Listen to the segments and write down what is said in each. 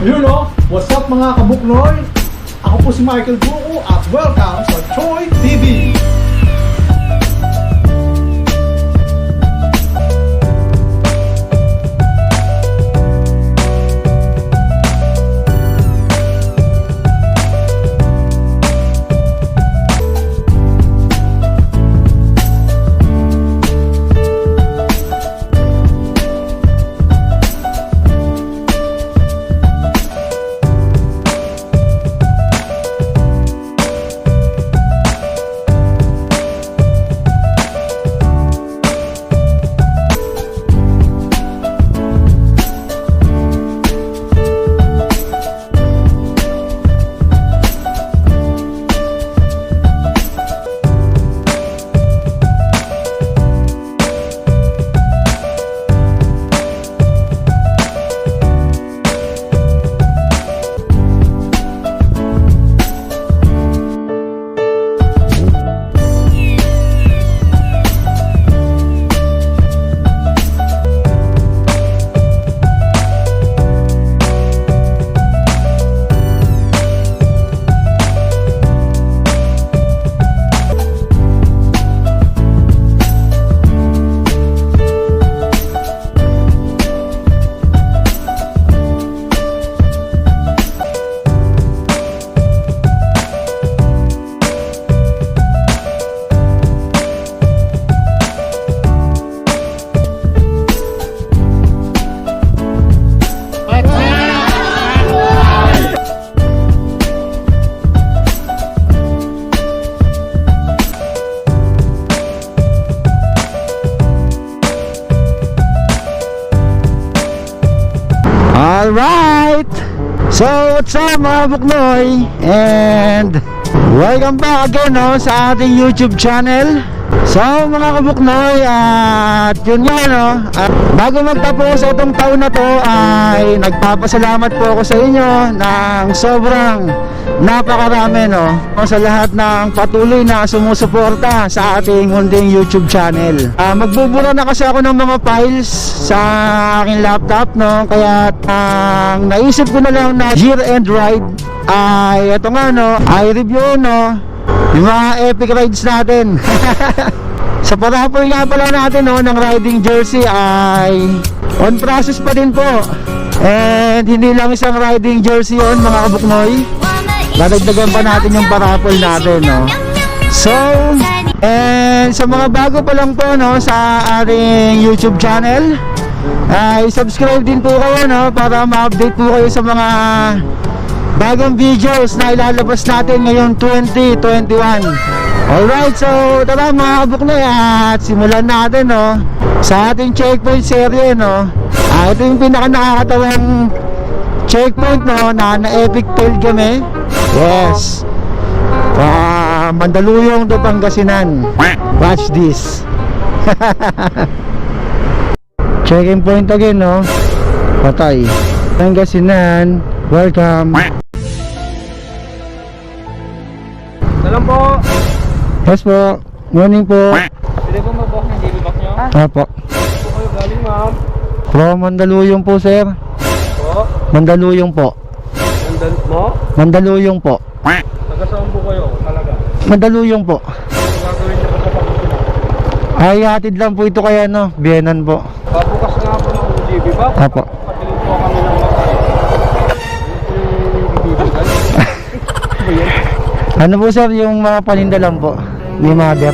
Yun o, what's up mga kabuknoy? Ako po si Michael Buko at welcome sa Choi TV. What's up mga buknoy? And welcome back again no, sa ating YouTube channel. So mga kabuknoy, at yun nga no, at bago magtapos itong taon na to ay nagpapasalamat po ako sa inyo ng sobrang napakarami no sa lahat ng patuloy na sumusuporta sa ating munding YouTube channel. Ah, magbubura na kasi ako ng mga files sa aking laptop no kaya ang naisip ko na lang na year end ride ay ito nga no, ay review no yung mga epic rides natin. sa parapol nga pala natin no ng riding jersey ay on process pa din po. And hindi lang isang riding jersey yon mga kabuknoy. Dadagdagan pa natin yung parapol natin, no? So, and sa mga bago pa lang po, no, sa ating YouTube channel, ay subscribe din po kayo, no, para ma-update po kayo sa mga bagong videos na ilalabas natin ngayong 2021. Alright, so tara mga kabuknoy at simulan natin, no, sa ating checkpoint serye, no. Ah, ito yung pinaka nakakatawang checkpoint no na na-epic fail kami yes ah Mandaluyong to Pangasinan watch this checking point again no patay Pangasinan welcome Salam po. yes po morning po Pwede po mag-box ng JB box nyo? Apo Po kayo galing ma'am. from Mandaluyong po sir Po. Mandaluyong po? Mandaluyong po Taga saan po kayo? Talaga. Mandaluyong po gagawin po ay hatid lang po ito kaya no Bienan po Pabukas nga po ng JB box. Apo Patuloy po kami ng mga Ano po sir, yung mga paninda lang po ni mother.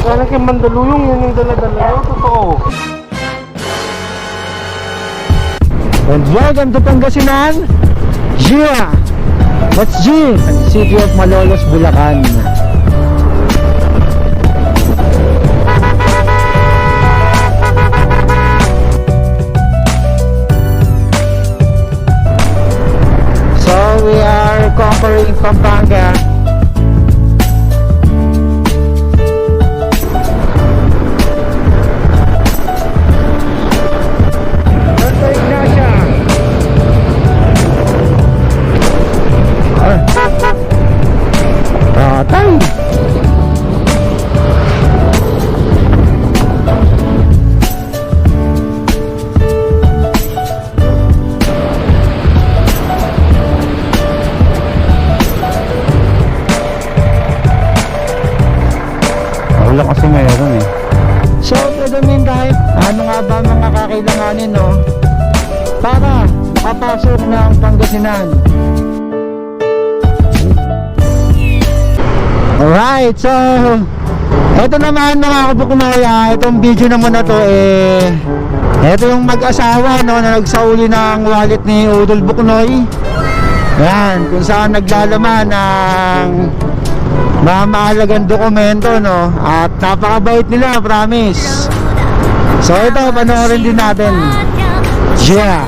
Sana kay Mandaluyong yun yung dala-dala. Totoo. And welcome to Pangasinan, Gia! What's G? City of Malolos, Bulacan. So we are conquering Pampanga. So Ito naman mga kabuknoya, itong video naman na to eh Ito yung mag-asawa no, na nagsauli ng wallet ni Udol Buknoy. Yan, kung saan naglalaman ng mga dokumento no At napakabait nila, promise. So ito, panoorin din natin. Yeah.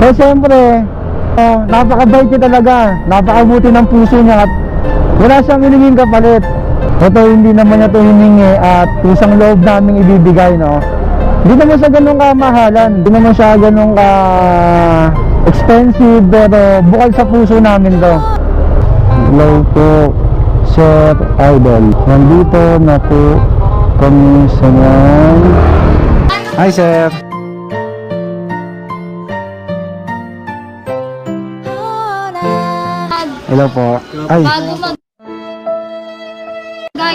So siyempre, oh, napakabait niya talaga. Napakabuti ng puso niya at wala siyang hiningin kapalit. Ito hindi naman niya ito hiningi at kusang loob namin ibibigay, no? Hindi naman siya ganun kamahalan. Hindi naman siya ganun ka expensive pero bukal sa puso namin to. Hello po, Sir Idol. Nandito na po kami sa yan. Hi, Sir. Hello po. Ay, Bago mag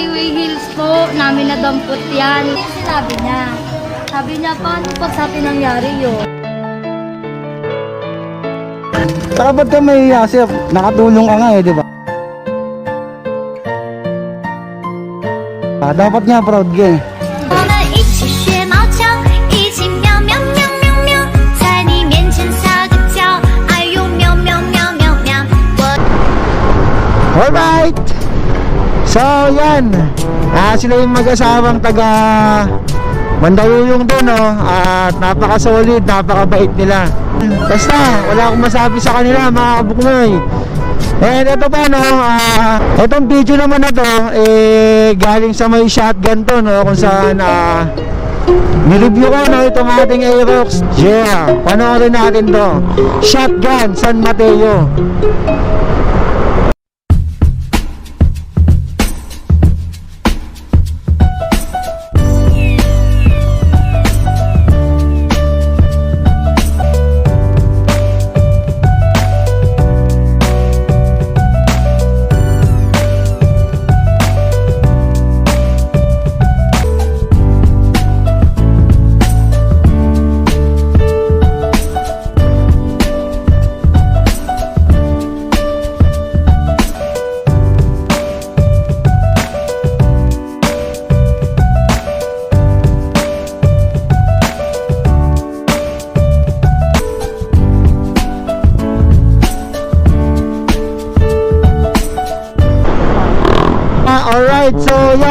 Skyway Hills po, namin nadampot yan. Sinabi niya. Sabi niya, paano pag sa atin nangyari yun? saka ba't ka may sir? Nakatulong ka nga eh, di ba? Ah, dapat nga proud ka eh. 我们一起学猫叫，一起喵喵喵喵喵，在你面前撒个娇，哎呦喵喵喵喵喵，我。 Alright! So, yan. Ah, sila yung mag-asawang taga Mandaluyong doon, no? At napaka-solid, napakabait nila. Basta, wala akong masabi sa kanila, mga kabuknoy. And ito pa, no? Ah, itong video naman na to, eh, galing sa may shotgun to, no? Kung saan, ah, Nireview ko no itong ating Aerox Yeah, panoorin natin to Shotgun San Mateo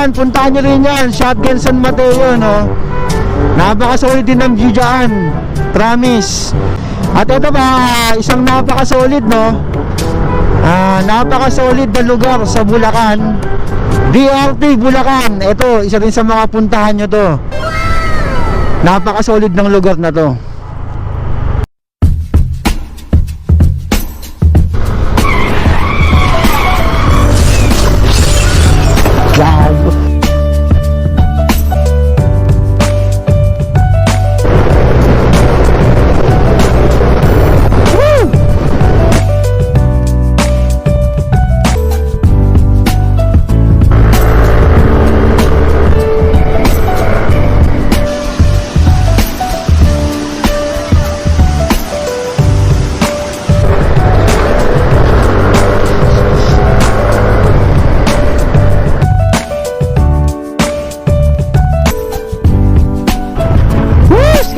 yan, puntahan nyo rin yan, Shotgun San Mateo, no? Napaka-solid din ng view dyan, promise. At ito ba, isang napaka-solid, no? Ah, napaka-solid na lugar sa Bulacan. DRT Bulacan, ito, isa din sa mga puntahan nyo to. Napaka-solid ng lugar na to.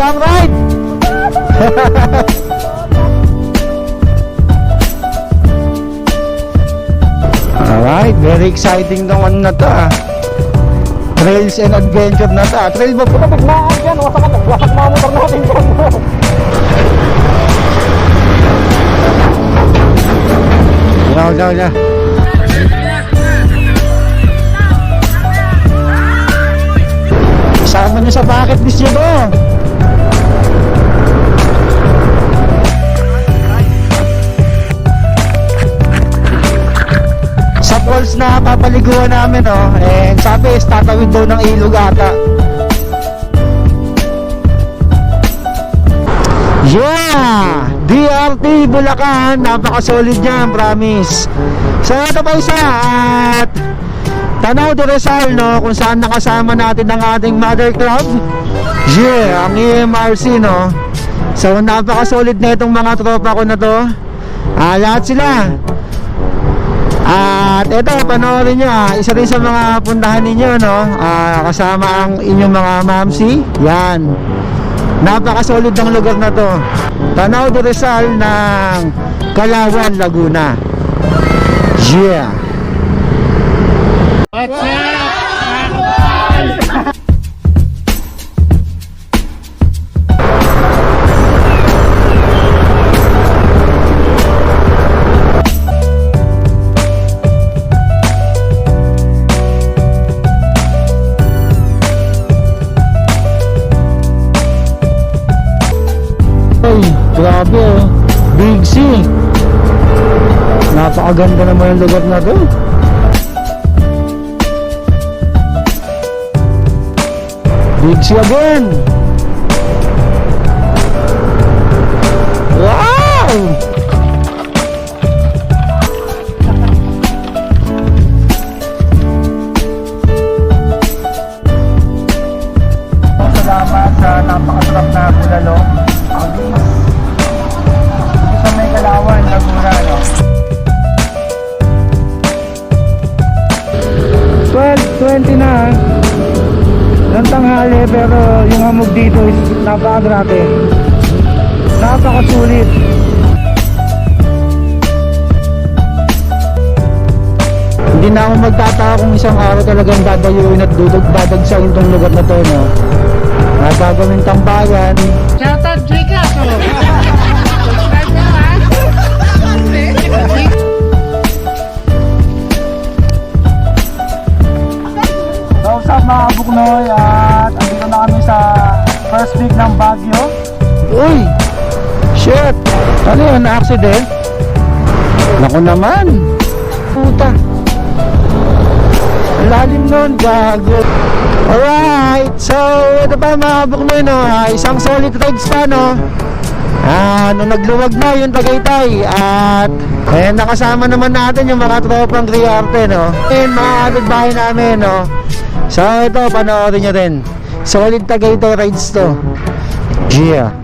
Scam ride! Alright, very exciting naman na to ah. Trails and adventure na to ah. Trail ba po? Naglaan yan, wasak ka, wasak mga motor natin. Yaw, yaw, yaw. Isama niyo sa bucket list niyo to. Falls na papaliguan namin, oh, and sabi, is tatawid daw ng ilog ata. Yeah! DRT Bulacan, napaka-solid niyan, promise. So ito pa isa at Tanaw de Rizal, no? Kung saan nakasama natin ang ating mother club. Yeah, ang EMRC, no? So, napaka-solid na itong mga tropa ko na to. Ah, lahat sila. At ito, panoorin nyo ah, isa rin sa mga puntahan ninyo, no? Ah, kasama ang inyong mga mamsi. Yan. Napaka-solid ng lugar na to. Tanaw de Rizal ng Kalawan, Laguna. Yeah. Ay, grabe oh. Big C. Napakaganda naman yung lugar na to. Big C again. Napakagrabe napakasulit. Hindi na ako magtataka kung isang araw talagang dadayuin at dudog dadagsain tong lugar na to no? Na gagawin tambayan Shoutout Yun? Na-accident? Naku naman! Puta! Lalim nun, gago! Alright! So, ito pa mga kabuknoy no? ah, Isang solid rides pa no? Ah, nung nagluwag na yung Tagaytay at eh, nakasama naman natin yung mga tropang Criarte, no? And mga kapitbahay namin, no? So, ito, panoorin nyo din. Solid Tagaytay rides to. Yeah.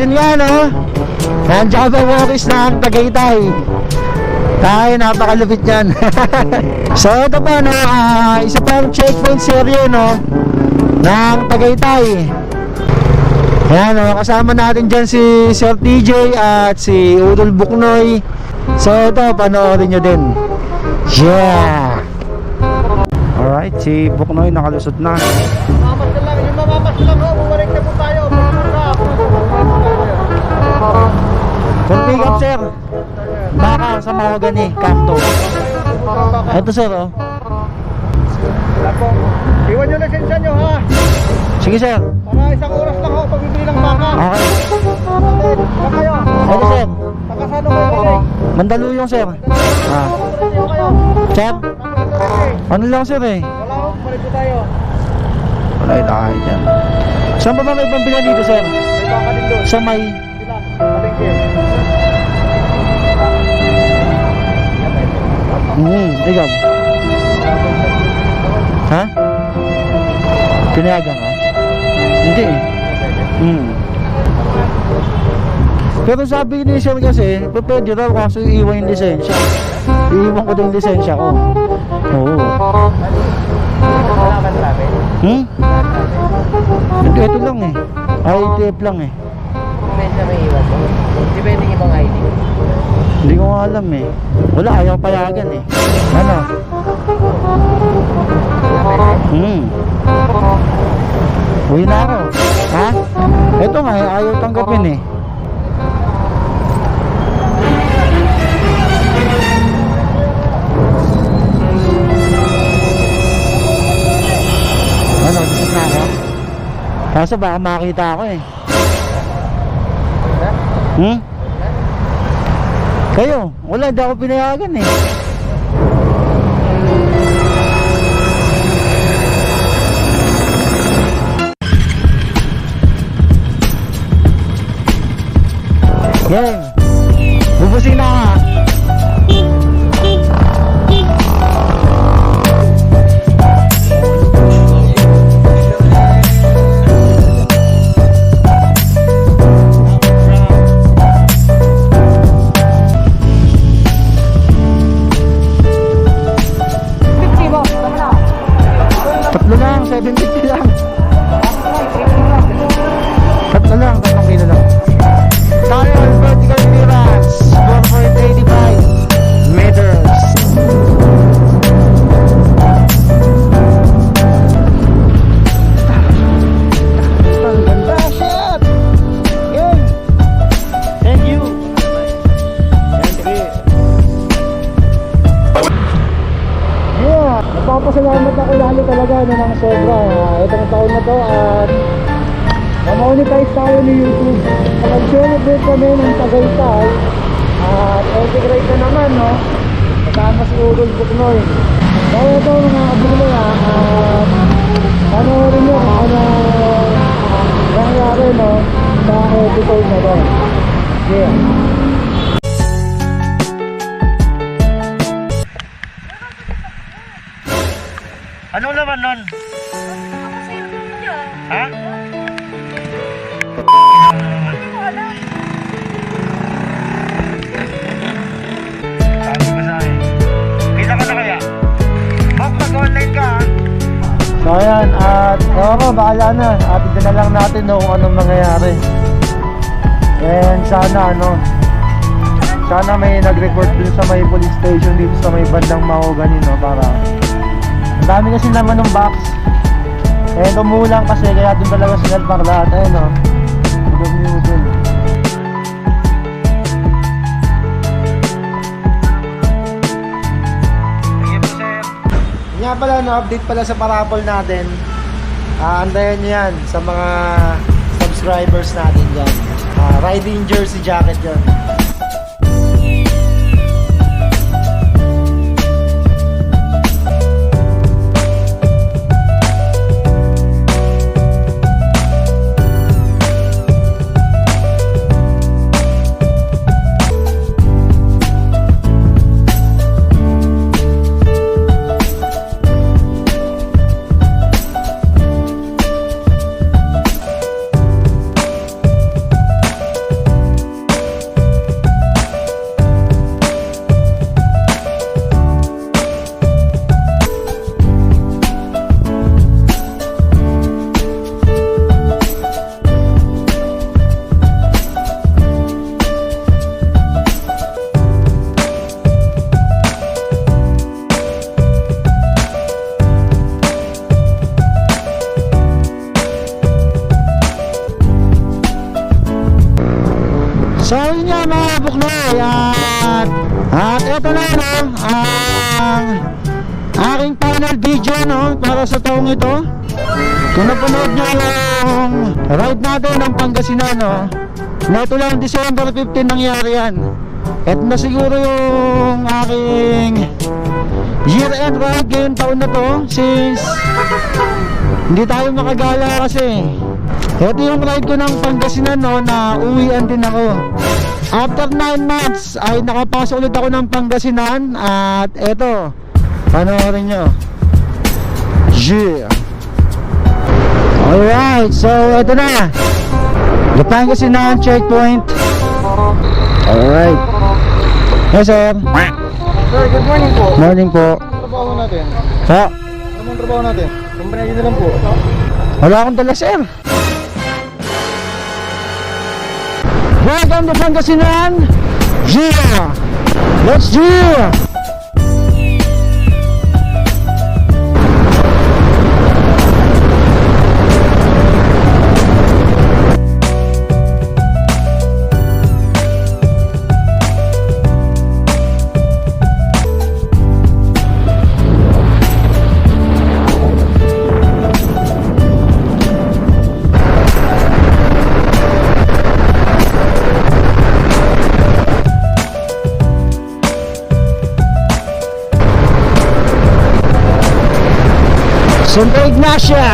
yun nga no? Ang Java Walkies na ang Tagaytay. Tayo napakalupit yan. So ito pa no? Ah, Isa pang checkpoint serye no? Ng Tagaytay. Ayan no? Kasama natin dyan si Sir TJ At si Udol Buknoy. So ito panoorin nyo din. Yeah! Alright si Buknoy nakalusot na sir Baka sa mahogany Kanto Ito sir oh po. Iwan nyo lisensya nyo ha. Sige sir Para isang oras lang ho, pagbibili ng baka. Okay Saan kayo? Ito sir ho kayo balik? Mandaluyong sir ah. Sir. Ano lang sir eh Wala ho, balik po tayo. Wala yung tayo dyan Saan ba ba may pambila dito sir? Sa may palengke. Hmm, ikaw Ha? Pinayagan ka? Hindi eh. Hmm. Pero sabi ni Sir kasi, "Pa- pwede raw kaso iiwan yung lisensya. Iiwan ko din yung lisensya ko. Oo. Hmm? Ito, ito lang eh. ITF lang eh. Medyo may iwan. Hindi pwedeng ibang ID. Hindi ko nga alam eh. Wala, ayaw payagan eh. Ano? Hmm. Uwi na ako. Ha? Ito nga, eh, ayaw tanggapin eh. Ano, gusto na? Kaso baka makita ako eh. Hmm? Kayo, wala, hindi ako pinayagan eh. Gang, Yeah, napapasalamat ako lalo talaga na ng sobra. Ah, itong taon na to at na-monetize tayo ni YouTube. Nag-celebrate kami ng Tagaytay at integrate na naman, no? Kasama si Udol Buknoy. Kaya ito mga abulo na at panoorin nyo kung ano nangyari, no? Sa episode na to. Yeah. Anong laman nun? Ha? Sabi ko sa akin. Kita na kaya? Bak, mag-online ka So ayan, at ko, bahala na. At ito lang natin no, kung anong mangyayari. And sana ano, sana may nag-report dun sa may police station dito sa may bandang Mahogany no, para dami kasi naman ng box. Eh, tumulang kasi kaya doon talaga sinalpang lahat. Ayun no. Udol-udol. Nga pala, no-update pala sa parapol natin. Antayin nyo yan sa mga subscribers natin dyan. Ah, riding jersey jacket yan. At eto na no ang aking final video no? Para sa taong ito. Kung napanood nyo yung ride natin ng Pangasinan no? Na ito lang December 15 nangyari yan. Eto na siguro yung aking year end ride ngayong taon na to since hindi tayo makagala kasi. Ito yung ride ko ng Pangasinan no, na uwian din ako. After 9 months ay nakapasok ulit ako ng Pangasinan at eto, panoorin nyo. Yeah! Alright, so ito na. Na ang checkpoint. Alright. Yes, sir. Sir, good morning po. Morning po. Trabaho natin. Ha? Ano ang trabaho natin? Kumpanya na lang po. Wala akong dala, sir. Welcome to Pangasinan. Yeah! Let's do Santa Ignacia!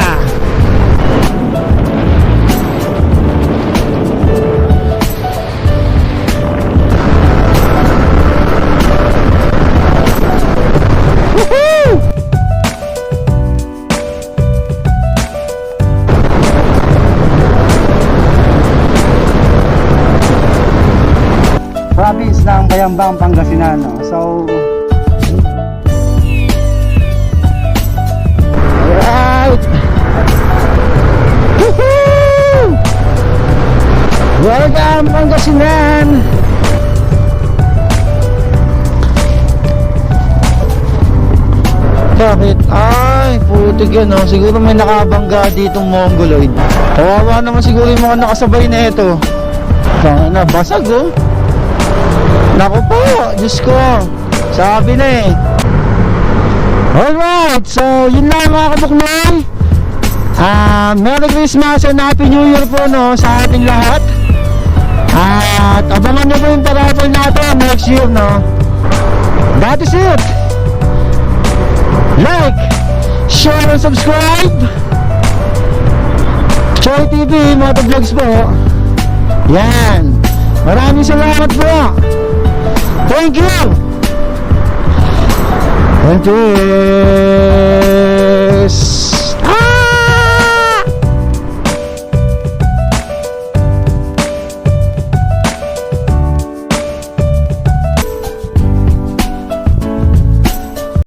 Province ng Bayambang, Pangasinan. no? So, Welcome, Pangasinan! Bakit? Ay, putik yan oh. Siguro may nakabangga ditong mongoloid. Kawawa naman siguro yung mga nakasabay na ito. Na, basag oh. Naku po, Diyos ko. Sabi na eh. Alright, so yun lang mga kabuknoy. Ah, Merry Christmas and Happy New Year po no sa ating lahat. At abangan nyo po yung paraffle natin next year no. That is it. Like, share and subscribe. Choy TV, Motovlogs po. Yan. Maraming salamat po. Thank you. And this